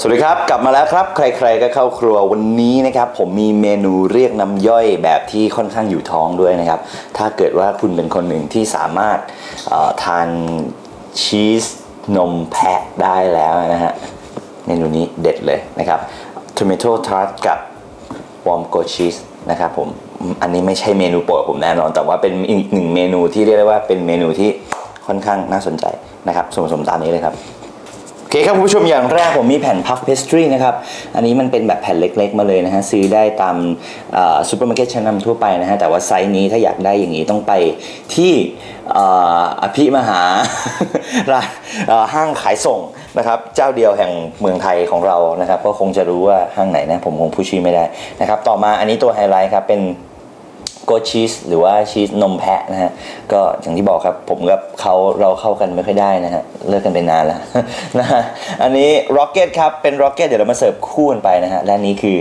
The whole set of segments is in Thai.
สวัสดีครับ กลับมาแล้วครับ ใคร ๆ ก็เข้าครัววันนี้นะครับผมมีเมนูเรียกน้ำย่อยแบบที่ค่อนข้างอยู่ท้องด้วยนะครับ ถ้าเกิดว่าคุณเป็นคนหนึ่งที่สามารถทานชีสนมแพะได้แล้วนะฮะเมนูนี้เด็ดเลยนะครับ Tomato Tart กับวอร์มโกชีสนะครับผมอันนี้ไม่ใช่เมนูโปรดผมแน่นอน แต่ว่าเป็นอีกหนึ่งเมนูที่เรียกได้ว่าเป็นเมนูที่ค่อนข้างน่าสนใจนะครับส่วนผสมตามนี้เลยครับ เคครับคุณผู้ชมอย่างแรกผมมีแผ่นพัฟเพสตรีนะครับ อันนี้มันเป็นแบบแผ่นเล็กๆมาเลยนะฮะ ซื้อได้ตามซูเปอร์มาร์เก็ตชั้นนำทั่วไปนะฮะ แต่ว่าไซส์นี้ถ้าอยากได้อย่างนี้ต้องไปที่อภิมหาร้านห้างขายส่งนะครับเจ้าเดียวแห่งเมืองไทยของเรานะครับ ก็คงจะรู้ว่าห้างไหนนะ ผมคงพูดชื่อไม่ได้นะครับ ต่อมาอันนี้ตัวไฮไลท์ครับเป็น โกชีสหรือว่าชีสนมแพะนะฮะก็อย่างที่บอกครับผมกับเขาเราเข้ากันไม่ค่อยได้นะฮะเลิกกันไปนานแล้วนะฮะอันนี้ร็อกเก็ตครับเป็นร็อกเก็ตเดี๋ยวเรามาเสิร์ฟคู่กันไปนะฮะและนี้คือ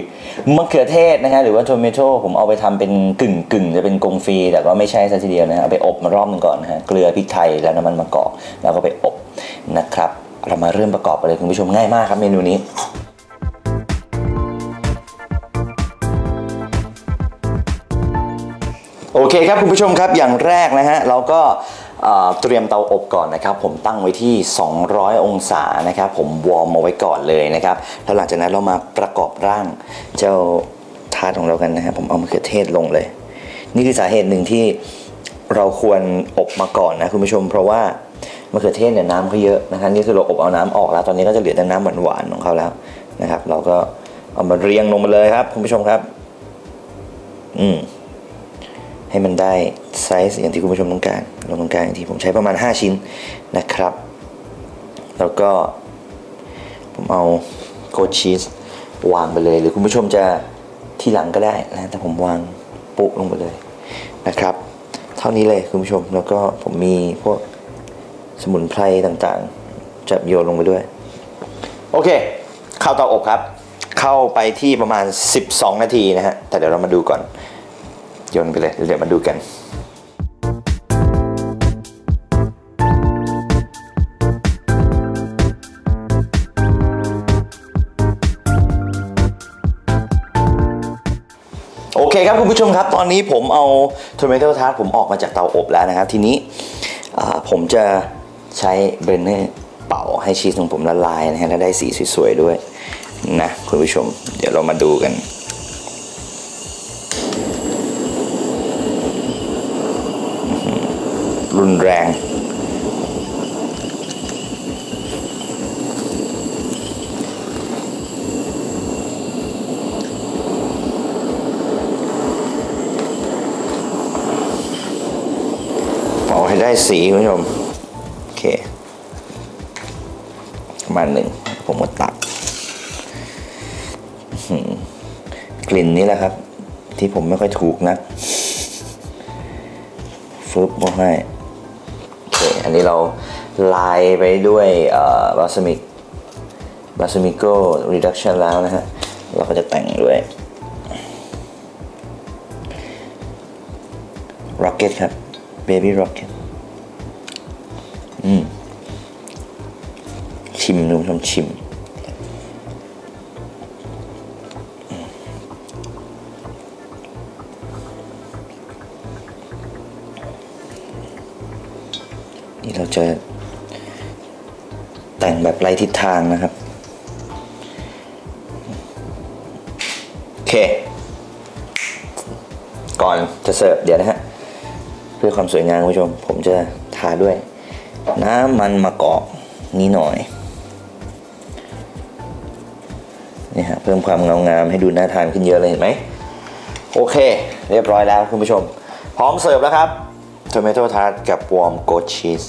มะเขือเทศนะฮะหรือว่าโทเมโตผมเอาไปทำเป็นกึ่งกึ่งจะเป็นกงฟรีแต่ก็ไม่ใช่ซะทีเดียวนะฮะเอาไปอบมารอบหนึงก่อนนะฮะเกลือพริกไทยแล้วน้ำมันมะกอกแล้วก็ไปอบนะครับ เรามาเริ่มประกอบกันเลยคุณผู้ชมง่ายมากครับเมนูนี้ โอเคครับคุณผู้ชมครับอย่างแรกนะฮะเราก็เตรียมเตาอบก่อนนะครับ ผมตั้งไว้ที่ 200 องศานะครับ ผมวอร์มเอาไว้ก่อนเลยนะครับแล้วหลังจากนั้นเรามาประกอบร่างเจ้าทาร์ตของเรากันนะครับผมเอามะเขือเทศลงเลย นี่คือสาเหตุหนึ่งที่เราควรอบมาก่อนนะคุณผู้ชม เพราะว่ามะเขือเทศเนี่ยน้ำเขาเยอะนะครับนี่คือเราอบเอาน้ำออกแล้ว ตอนนี้ก็จะเหลือแต่น้ำหวานๆของเขาแล้วนะครับ เราก็เอามาเรียงลงมาเลยครับ คุณผู้ชมครับ อืม ให้มันได้ไซส์อย่างที่คุณผู้ชมต้องการลงตรงกลางอย่างที่ผมใช้ประมาณ 5 ชิ้นนะครับ แล้วก็ผมเอาโกชีสวางไปเลย หรือคุณผู้ชมจะที่หลังก็ได้นะแต่ผมวางปุ๊ลงไปเลยนะครับ เท่านี้เลยคุณผู้ชมแล้วก็ผมมีพวกสมุนไพรต่างๆ จะโยนลงไปด้วย โอเค เข้าเตาอบครับ เข้าไปที่ประมาณ 12 นาทีนะฮะแต่เดี๋ยวเรามาดูก่อน โยนไปเลย เดี๋ยวมาดูกันโอเคครับคุณผู้ชมครับตอนนี้ผมเอาโทเมโตทาร์ผมออกมาจากเตาอบแล้วนะครับ ทีนี้ผมจะใช้เบรนเนอร์เป่าให้ชีสของผมละลายนะฮะและได้สีสวยๆด้วยนะคุณผู้ชม เดี๋ยวเรามาดูกัน รุนแรงเอาให้ได้สีคุณผู้ชม โอเคประมาณหนึ่ง ผมก็ตักกลิ่นนี้แหละครับ ที่ผมไม่ค่อยถูกนะฟึบมาให้ อันนี้เราลายไปด้วยบาสมิกบาสมิโกรีดักชันแล้วนะฮะ เราก็จะแต่งด้วยร็อกเก็ตครับเบบี้ร็อกเก็ตอืมชิมดูคุณผู้ชมชิม นี่เราจะแต่งแบบไร้ทิศทางนะครับ โอเค ก่อนจะเสิร์ฟเดี๋ยวนะฮะ เพื่อความสวยงามคุณผู้ชม ผมจะทาด้วย น้ำมันมะกอกนิดหน่อยนี่ฮะเพิ่มความเงางามให้ดูน่าทานขึ้นเยอะเลยเห็นไหมโอเค เรียบร้อยแล้วคุณผู้ชม พร้อมเสิร์ฟแล้วครับ โทเมโตทาร์ตกับวอร์มโกชีส